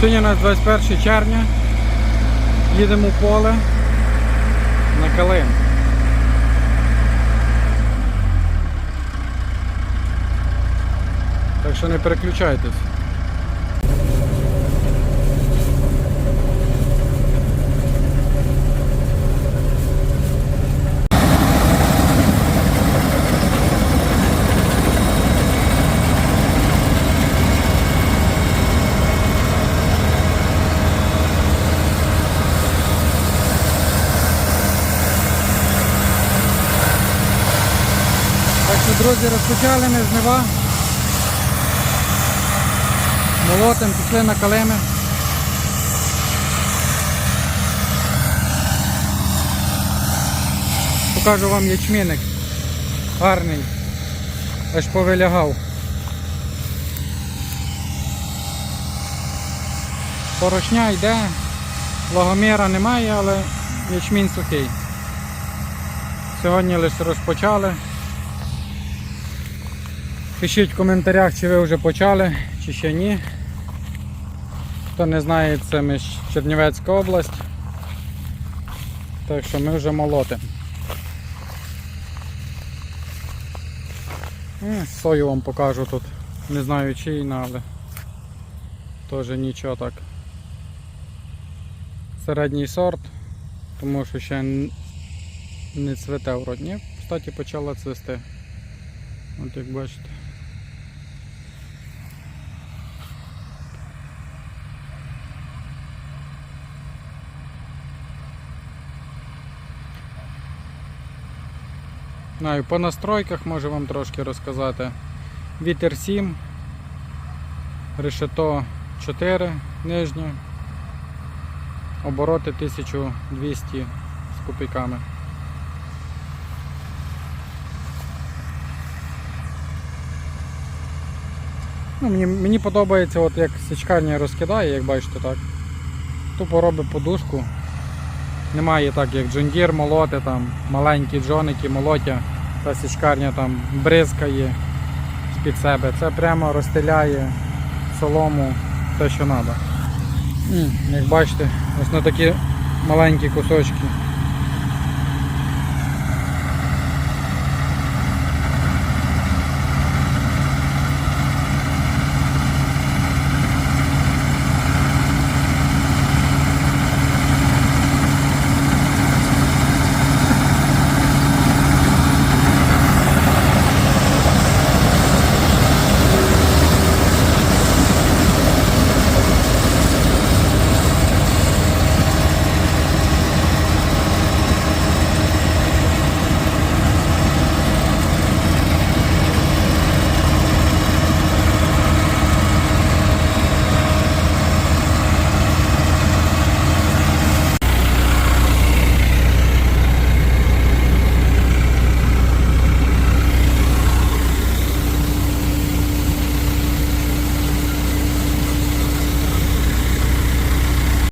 Сьогодні у нас 21 червня. Їдемо в поле на Калин. Так що не переключайтесь. Друзі, розпочали ми жнива. Молотим, пішли на калими. Покажу вам ячміник. Гарний. Аж повилягав. Порошня йде, влагоміра немає, але ячмінь сухий. Сьогодні лише розпочали. Пишіть в коментарях, чи ви вже почали, чи ще ні. Хто не знає, це ми Чернівецька область. Так що ми вже молотимо. Е, Сою вам покажу тут. Не знаю чийна, але теж нічого так. Середній сорт, тому що ще не цвете вроді. Кстати, почала цвісти. От як бачите. Знаю, по настройках можу вам трошки розказати. Вітер 7, решето 4 нижнє, обороти 1200 з копійками. Ну, мені, мені подобається, от як січкарня розкидає, як бачите так. Тупо робить подушку. Немає так, як джондір молоти, там, маленькі джоники молотя, та січкарня там бризкає з-під себе. Це прямо розстеляє солому те, що треба. Як бачите, ось на такі маленькі кусочки